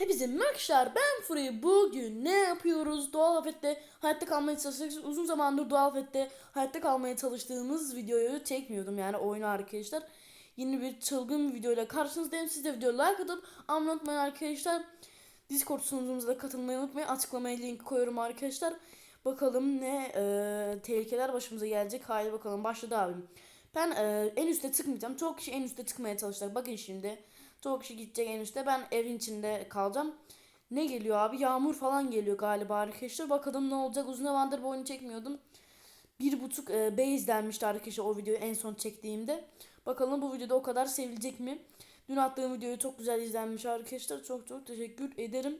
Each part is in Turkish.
Hepinize merhabalar ben Free bugün ne yapıyoruz? Doğal afette hayatta kalmaya çalışıyoruz uzun zamandır doğal afette hayatta kalmaya çalıştığımız videoyu çekmiyordum. Yani oyunu arkadaşlar. Yeni bir çılgın bir videoyla karşınızdayım. Siz de videoya like atıp abone unutmayın arkadaşlar. Discord sunucumuza katılmayı unutmayın. Açıklamaya link koyuyorum arkadaşlar. Bakalım ne e, tehlikeler başımıza gelecek. Haydi bakalım. Başladı abim. Ben e, en üste çıkmayacağım çok kişi en üste çıkmaya çalışacak. Bakın şimdi çok kişi gidecek en üstte. Ben evin içinde kalacağım. Ne geliyor abi? Yağmur falan geliyor galiba arkadaşlar. Bakalım ne olacak. Uzun zamandır bu çekmiyordum. Bir buçuk e, B izlenmişti arkadaşlar o videoyu en son çektiğimde. Bakalım bu videoda o kadar sevilecek mi? Dün attığım videoyu çok güzel izlenmiş arkadaşlar. Çok çok teşekkür ederim.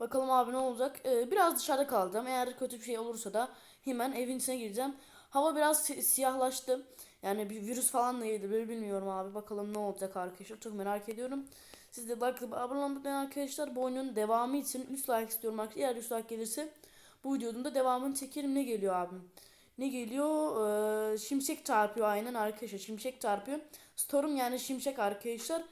Bakalım abi ne olacak? Ee, biraz dışarıda kalacağım. Eğer kötü bir şey olursa da hemen evin içine gireceğim. Hava biraz si- siyahlaştı. Yani bir virüs falan da yedi. bilmiyorum abi. Bakalım ne olacak arkadaşlar. Çok merak ediyorum. Siz de like abone olmayı arkadaşlar. Bu oyunun devamı için 3 like istiyorum arkadaşlar. Eğer 3 like gelirse bu videonun da devamını çekerim. Ne geliyor abim? Ne geliyor? Ee, şimşek çarpıyor aynen arkadaşlar. Şimşek çarpıyor. Storm yani şimşek arkadaşlar.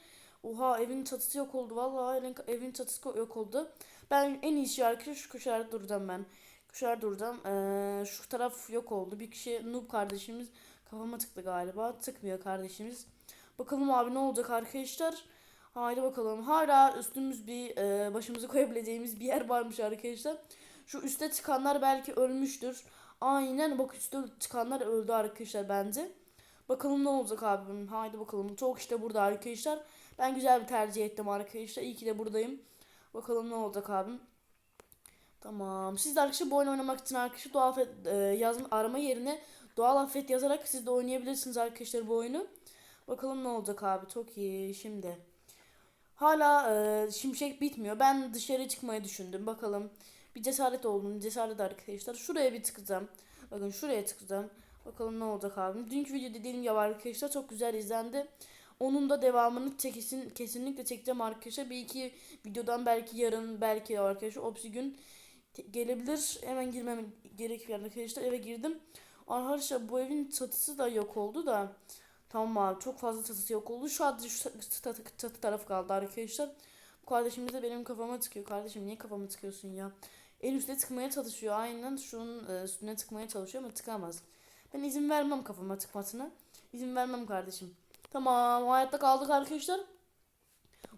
Oha evin çatısı yok oldu. Vallahi evin çatısı yok oldu. Ben en iyisi arkadaşlar şu köşelerde duracağım ben. Köşelerde duracağım. Ee, şu taraf yok oldu. Bir kişi Noob kardeşimiz kafama tıktı galiba. Tıkmıyor kardeşimiz. Bakalım abi ne olacak arkadaşlar. Haydi bakalım. Hala üstümüz bir e, başımızı koyabileceğimiz bir yer varmış arkadaşlar. Şu üste çıkanlar belki ölmüştür. Aynen bak üstte çıkanlar öldü arkadaşlar bence. Bakalım ne olacak abim. Haydi bakalım. Çok işte burada arkadaşlar. Ben güzel bir tercih ettim arkadaşlar. İyi ki de buradayım. Bakalım ne olacak abim. Tamam. Siz de arkadaşlar bu oyunu oynamak için arkadaşlar doğal e, yazma arama yerine doğal afet yazarak siz de oynayabilirsiniz arkadaşlar bu oyunu. Bakalım ne olacak abi. Çok iyi. Şimdi. Hala e, şimşek bitmiyor. Ben dışarı çıkmayı düşündüm. Bakalım. Bir cesaret oldum. Cesaret arkadaşlar. Şuraya bir tıkacağım. Bakın şuraya tıkacağım. Bakalım ne olacak abi. Dünkü video dediğim gibi arkadaşlar çok güzel izlendi. Onun da devamını kesin, kesinlikle çekeceğim arkadaşlar. Bir iki videodan belki yarın belki arkadaşlar opsi gün gelebilir. Hemen girmem gerekiyor arkadaşlar. Eve girdim. Arkadaşlar bu evin çatısı da yok oldu da. Tamam abi çok fazla çatısı yok oldu. Şu an şu çatı, çatı tarafı kaldı arkadaşlar. Bu kardeşimiz de benim kafama tıkıyor. Kardeşim niye kafama tıkıyorsun ya? En üstte tıkmaya çalışıyor. Aynen şunun e, üstüne tıkmaya çalışıyor ama tıkamaz. Ben izin vermem kafama tıkmasına. İzin vermem kardeşim. Tamam hayatta kaldık arkadaşlar.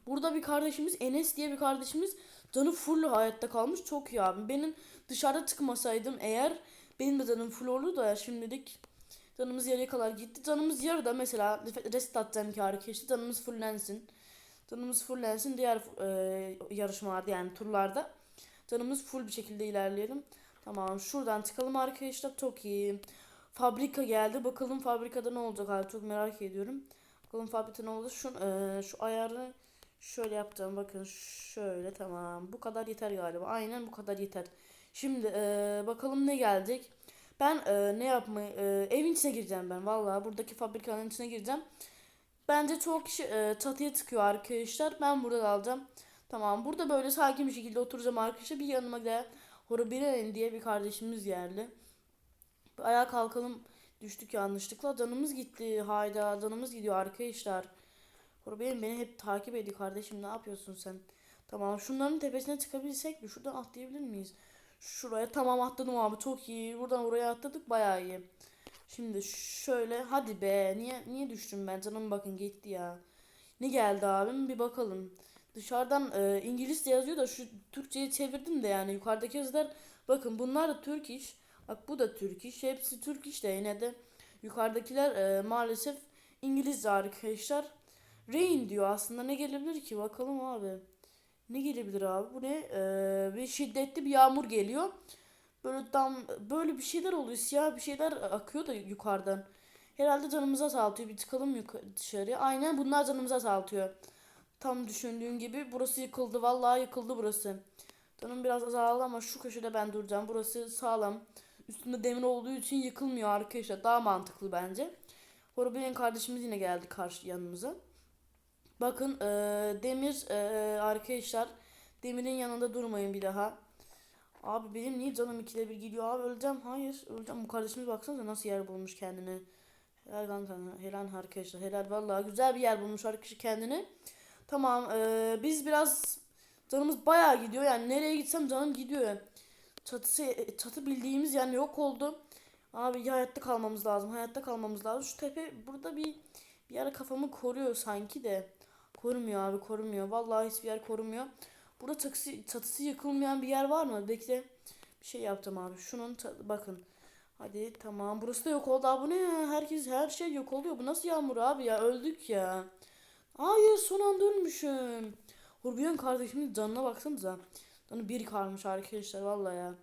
Burada bir kardeşimiz Enes diye bir kardeşimiz canı full hayatta kalmış. Çok iyi abi. Benim dışarıda çıkmasaydım eğer benim de canım full olurdu da şimdilik canımız yarıya kadar gitti. Canımız yarıda mesela rest atacağım ki arkadaşlar canımız fullensin. Canımız fullensin diğer e, yarışmalarda yani turlarda. Canımız full bir şekilde ilerleyelim. Tamam şuradan çıkalım arkadaşlar çok iyi. Fabrika geldi. Bakalım fabrikada ne olacak abi çok merak ediyorum. Bakalım fabrikada ne olacak. Şu, e, şu ayarı şöyle yapacağım. Bakın şöyle tamam. Bu kadar yeter galiba. Aynen bu kadar yeter. Şimdi e, bakalım ne gelecek. Ben e, ne yapmayı e, evin içine gireceğim ben. Vallahi buradaki fabrikanın içine gireceğim. Bence çok kişi e, çatıya çıkıyor arkadaşlar. Ben burada kalacağım. Tamam burada böyle sakin bir şekilde oturacağım arkadaşlar. Bir yanıma da Horabinen diye bir kardeşimiz geldi. Ayağa kalkalım düştük yanlışlıkla. Canımız gitti. Hayda canımız gidiyor arkadaşlar. Horabinen beni hep takip ediyor kardeşim. Ne yapıyorsun sen? Tamam şunların tepesine çıkabilsek mi? Şuradan atlayabilir miyiz? Şuraya tamam atladım abi çok iyi. Buradan oraya atladık bayağı iyi. Şimdi şöyle hadi be. Niye niye düştüm ben? Canım bakın gitti ya. Ne geldi abim? Bir bakalım. Dışarıdan e, İngilizce yazıyor da şu Türkçe'ye çevirdim de yani yukarıdaki yazılar bakın bunlar da Türk iş. Bak bu da Türk iş. Hepsi Türk iş de yine de yukarıdakiler e, maalesef İngilizce arkadaşlar. Rain diyor aslında ne gelebilir ki bakalım abi. Ne gelebilir abi? Bu ne? Ee, şiddetli bir yağmur geliyor. Böyle tam böyle bir şeyler oluyor. Siyah bir şeyler akıyor da yukarıdan. Herhalde canımıza saltıyor. Bir çıkalım dışarıya. Aynen bunlar canımıza saltıyor. Tam düşündüğüm gibi burası yıkıldı. Vallahi yıkıldı burası. Canım biraz azaldı ama şu köşede ben duracağım. Burası sağlam. Üstünde demir olduğu için yıkılmıyor arkadaşlar. Daha mantıklı bence. Horabinin kardeşimiz yine geldi karşı yanımıza. Bakın e, demir e, arkadaşlar demirin yanında durmayın bir daha. Abi benim niye canım ikide bir gidiyor abi öleceğim. Hayır öleceğim. Bu kardeşimiz baksanıza nasıl yer bulmuş kendine. Helal sana. Helal arkadaşlar. Helal vallahi güzel bir yer bulmuş arkadaşı kendine. Tamam e, biz biraz Canımız bayağı gidiyor yani nereye gitsem canım gidiyor. Çatısı çatı bildiğimiz yani yok oldu. Abi hayatta kalmamız lazım. Hayatta kalmamız lazım. Şu tepe burada bir bir ara kafamı koruyor sanki de. Korumuyor abi korumuyor. Vallahi hiçbir yer korumuyor. Burada çatısı, çatısı yıkılmayan bir yer var mı? Bekle. Bir şey yaptım abi. Şunun bakın. Hadi tamam. Burası da yok oldu abi. Ne ya? Herkes her şey yok oluyor. Bu nasıl yağmur abi ya? Öldük ya. Hayır son anda ölmüşüm. Hurbiyon kardeşimin canına baksanıza. Canı bir kalmış arkadaşlar vallahi ya.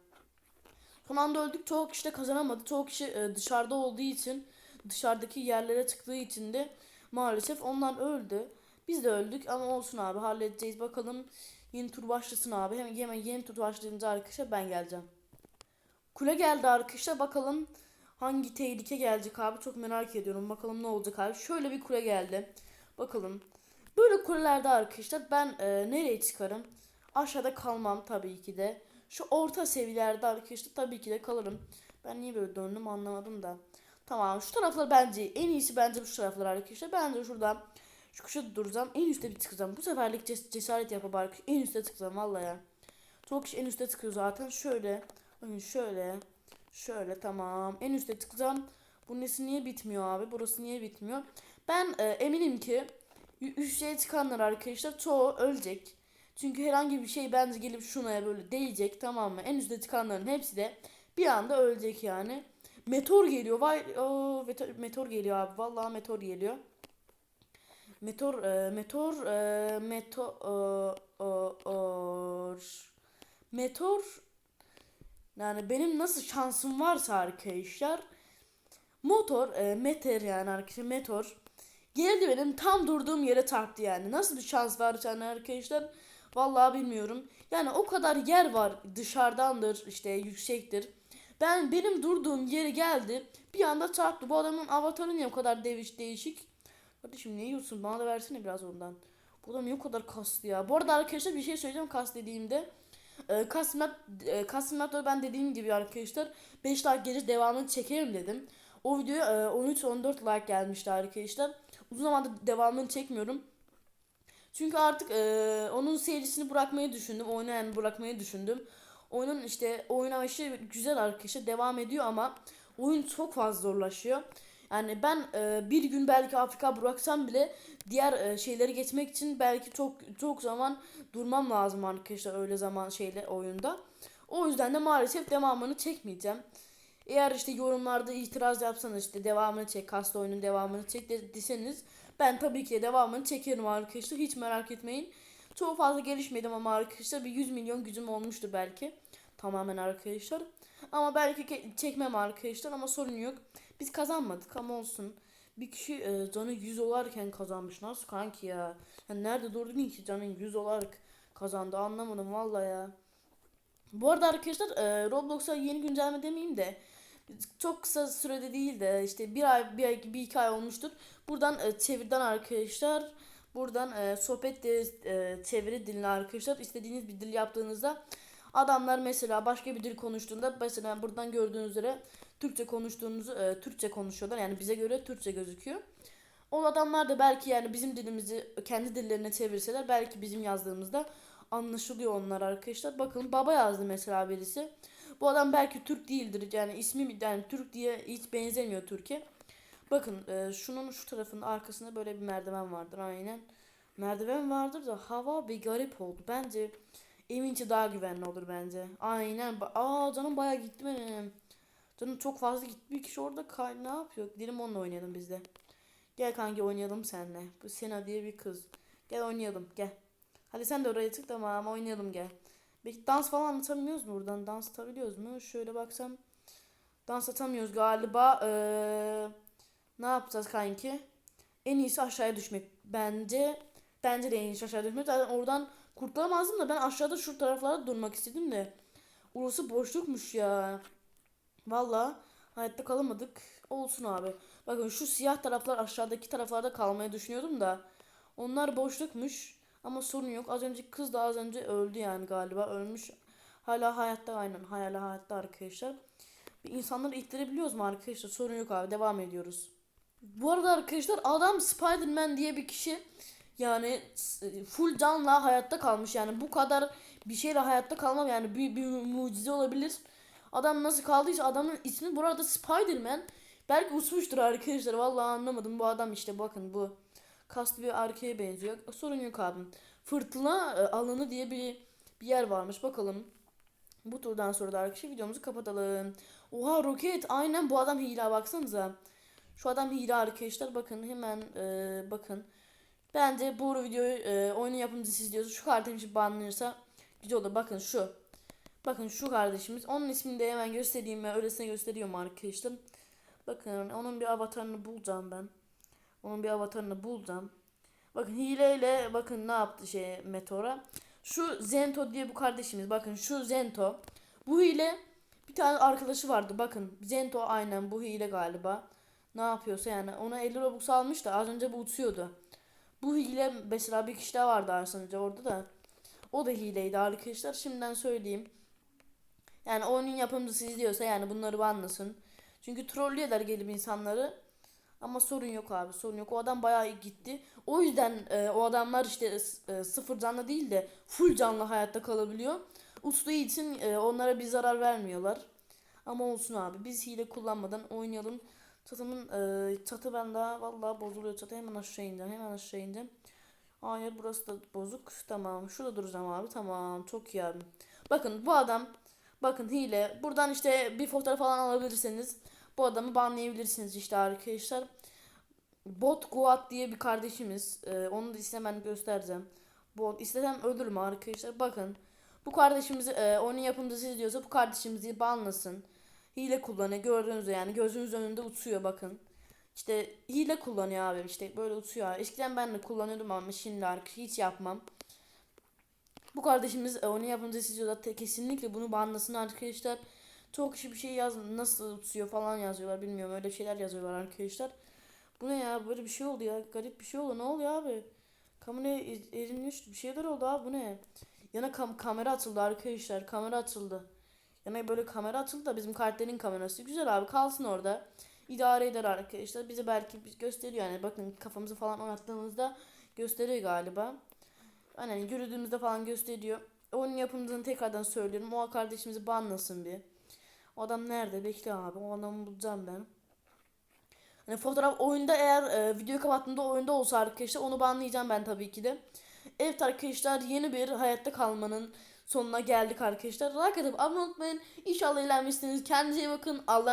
Son anda öldük. Çoğu kişi de kazanamadı. Çoğu kişi e, dışarıda olduğu için dışarıdaki yerlere çıktığı için de maalesef onlar öldü. Biz de öldük ama olsun abi halledeceğiz. Bakalım yeni tur başlasın abi. Hemen, hemen yeni tur başlayınca arkadaşlar ben geleceğim. Kule geldi arkadaşlar. Bakalım hangi tehlike gelecek abi. Çok merak ediyorum. Bakalım ne olacak abi. Şöyle bir kule geldi. Bakalım. Böyle kulelerde arkadaşlar ben e, nereye çıkarım? Aşağıda kalmam tabii ki de. Şu orta seviyelerde arkadaşlar tabii ki de kalırım. Ben niye böyle döndüm anlamadım da. Tamam şu taraflar bence en iyisi bence şu taraflar arkadaşlar. Ben de şuradan şu köşede duracağım. En üstte bir çıkacağım. Bu seferlik ces- cesaret yapıp arkadaşlar. En üstte çıkacağım vallahi ya. Çok kişi en üstte çıkıyor zaten. Şöyle. Bakın şöyle. Şöyle tamam. En üstte çıkacağım. Bu nesi niye bitmiyor abi? Burası niye bitmiyor? Ben e, eminim ki üsteye çıkanlar arkadaşlar çoğu ölecek. Çünkü herhangi bir şey bence gelip şuna böyle değecek tamam mı? En üstte çıkanların hepsi de bir anda ölecek yani. Meteor geliyor. Vay o meteor geliyor abi. Vallahi meteor geliyor. Meteor e, meteor e, meteor meteor yani benim nasıl şansım varsa arkadaşlar motor e, yani arkadaşlar meteor geldi benim tam durduğum yere çarptı yani. Nasıl bir şans var yani arkadaşlar? Vallahi bilmiyorum. Yani o kadar yer var dışarıdandır işte yüksektir. Ben benim durduğum yere geldi. Bir anda çarptı. Bu adamın avatarı niye o kadar deviş değişik? Kardeşim ne yiyorsun? Bana da versene biraz ondan. Bu adam niye o kadar kaslı ya? Bu arada arkadaşlar bir şey söyleyeceğim kas dediğimde. E, Kasmat, e, Kasmat'ta ben dediğim gibi arkadaşlar 5 like gece devamını çekerim dedim. O videoya e, 13-14 like gelmişti arkadaşlar. Uzun zamandır devamını çekmiyorum. Çünkü artık e, onun serisini bırakmayı düşündüm. Oyunu yani bırakmayı düşündüm. Oyunun işte oynayışı güzel arkadaşlar devam ediyor ama oyun çok fazla zorlaşıyor. Yani ben e, bir gün belki Afrika bıraksam bile diğer e, şeyleri geçmek için belki çok çok zaman durmam lazım arkadaşlar öyle zaman şeyle oyunda. O yüzden de maalesef devamını çekmeyeceğim. Eğer işte yorumlarda itiraz yapsanız işte devamını çek, kasta oyunun devamını çek de- deseniz ben tabii ki de devamını çekerim arkadaşlar. Hiç merak etmeyin. Çok fazla gelişmedim ama arkadaşlar bir 100 milyon gücüm olmuştu belki. Tamamen arkadaşlar. Ama belki çekmem arkadaşlar ama sorun yok. Biz kazanmadık ama olsun. Bir kişi e, canı 100 olarken kazanmış. Nasıl kanki ya? Yani nerede durdun ki canın 100 olarak kazandı anlamadım vallahi ya. Bu arada arkadaşlar e, Roblox'a yeni güncelleme demeyeyim de çok kısa sürede değil de işte bir ay bir ay bir iki ay olmuştur. Buradan e, çevirden arkadaşlar buradan e, sohbet de, e, çeviri dilini arkadaşlar istediğiniz bir dil yaptığınızda adamlar mesela başka bir dil konuştuğunda mesela buradan gördüğünüz üzere Türkçe konuştuğunuzu e, Türkçe konuşuyorlar yani bize göre Türkçe gözüküyor. O adamlar da belki yani bizim dilimizi kendi dillerine çevirseler belki bizim yazdığımızda anlaşılıyor onlar arkadaşlar. Bakın baba yazdı mesela birisi. Bu adam belki Türk değildir. Yani ismi yani Türk diye hiç benzemiyor Türkiye. Bakın e, şunun şu tarafının arkasında böyle bir merdiven vardır aynen. Merdiven vardır da hava bir garip oldu. Bence evinçi daha güvenli olur bence. Aynen. Aa canım bayağı gitti benim. Canım çok fazla gitti. Bir kişi orada kay ne yapıyor? Gidelim onunla oynayalım biz de. Gel kanki oynayalım seninle. Bu Sena diye bir kız. Gel oynayalım gel. Hadi sen de oraya tık tamam oynayalım gel. Peki dans falan atamıyoruz mu buradan? Dans atabiliyoruz mu? Şöyle baksam. Dans atamıyoruz galiba. Ee, ne yapacağız kanki? En iyisi aşağıya düşmek. Bence bence de en iyisi aşağıya düşmek. Zaten oradan kurtulamazdım da ben aşağıda şu taraflarda durmak istedim de. Orası boşlukmuş ya. Valla hayatta kalamadık. Olsun abi. Bakın şu siyah taraflar aşağıdaki taraflarda kalmayı düşünüyordum da. Onlar boşlukmuş. Ama sorun yok. Az önceki kız da az önce öldü yani galiba. Ölmüş. Hala hayatta aynen. Hala hayatta arkadaşlar. Bir insanları ittirebiliyoruz mu arkadaşlar? Sorun yok abi. Devam ediyoruz. Bu arada arkadaşlar adam Spider-Man diye bir kişi yani full canla hayatta kalmış yani bu kadar bir şeyle hayatta kalmam yani bir, bir mucize olabilir. Adam nasıl kaldıysa adamın ismi burada Spider-Man. Belki uçmuştur arkadaşlar vallahi anlamadım bu adam işte bakın bu kaslı bir erkeğe benziyor. Sorun yok abim. Fırtına e, alanı diye bir bir yer varmış bakalım. Bu turdan sonra da arkadaşlar videomuzu kapatalım. Oha roket aynen bu adam hile baksanıza. Şu adam hile arkadaşlar bakın hemen e, bakın. Bence bu videoyu e, oyunun yapımcısı izliyorsa şu kardeşim banlanırsa güzel olur. Bakın şu. Bakın şu kardeşimiz. Onun ismini de hemen göstereyim ve öylesine gösteriyorum arkadaşlar. Bakın onun bir avatarını bulacağım ben. Onun bir avatarını bulacağım. Bakın hileyle bakın ne yaptı şey Meteor'a. Şu Zento diye bu kardeşimiz. Bakın şu Zento. Bu hile bir tane arkadaşı vardı. Bakın Zento aynen bu hile galiba. Ne yapıyorsa yani ona 50 Robux almış da az önce bu uçuyordu. Bu hile mesela bir kişi daha vardı az önce orada da. O da hileydi arkadaşlar. Şimdiden söyleyeyim. Yani oyunun yapımcısı izliyorsa yani bunları banlasın. Çünkü trollüyorlar gelip insanları. Ama sorun yok abi sorun yok. O adam bayağı iyi gitti. O yüzden e, o adamlar işte e, sıfır canlı değil de full canlı hayatta kalabiliyor. Uçtuğu için e, onlara bir zarar vermiyorlar. Ama olsun abi biz hile kullanmadan oynayalım. Çatımın e, çatı ben daha vallahi bozuluyor çatı hemen aşağı ineceğim hemen aşağı ineceğim. Hayır burası da bozuk. Tamam şurada duracağım abi tamam çok iyi abi. Bakın bu adam bakın hile. Buradan işte bir fotoğraf falan alabilirseniz bu adamı banlayabilirsiniz işte arkadaşlar. Bot Guat diye bir kardeşimiz. Ee, onu da istemem göstereceğim. Bot istesem ölürüm arkadaşlar. Bakın. Bu kardeşimizi e, onun yapımcısı izliyorsa bu kardeşimizi banlasın. Hile kullanıyor gördüğünüz üzere yani gözünüz önünde uçuyor bakın. İşte hile kullanıyor abi işte böyle uçuyor. Eskiden ben de kullanıyordum ama şimdi artık hiç yapmam. Bu kardeşimiz e, onun yapımcısı izliyorsa te- kesinlikle bunu banlasın arkadaşlar. Çok kişi bir şey yaz nasıl uçuyor falan yazıyorlar bilmiyorum öyle şeyler yazıyorlar arkadaşlar. Bu ne ya böyle bir şey oldu ya garip bir şey oldu ne oluyor abi? Kamera e- erinmiş bir şeyler oldu abi bu ne? Yana kam kamera atıldı arkadaşlar kamera atıldı. Yana böyle kamera atıldı da bizim kartlerin kamerası güzel abi kalsın orada. İdare eder arkadaşlar bize belki gösteriyor yani bakın kafamızı falan oynattığımızda gösteriyor galiba. Aynen yürüdüğümüzde falan gösteriyor. Onun yapımcısını tekrardan söylüyorum. O kardeşimizi banlasın bir. O adam nerede? Bekle abi. O adamı bulacağım ben. Hani fotoğraf oyunda eğer e, videoyu kapattığımda oyunda olsa arkadaşlar onu banlayacağım ben tabii ki de. Evet arkadaşlar yeni bir hayatta kalmanın sonuna geldik arkadaşlar. Like atıp abone olmayı unutmayın. İnşallah eğlenmişsiniz. Kendinize iyi bakın. Allah'a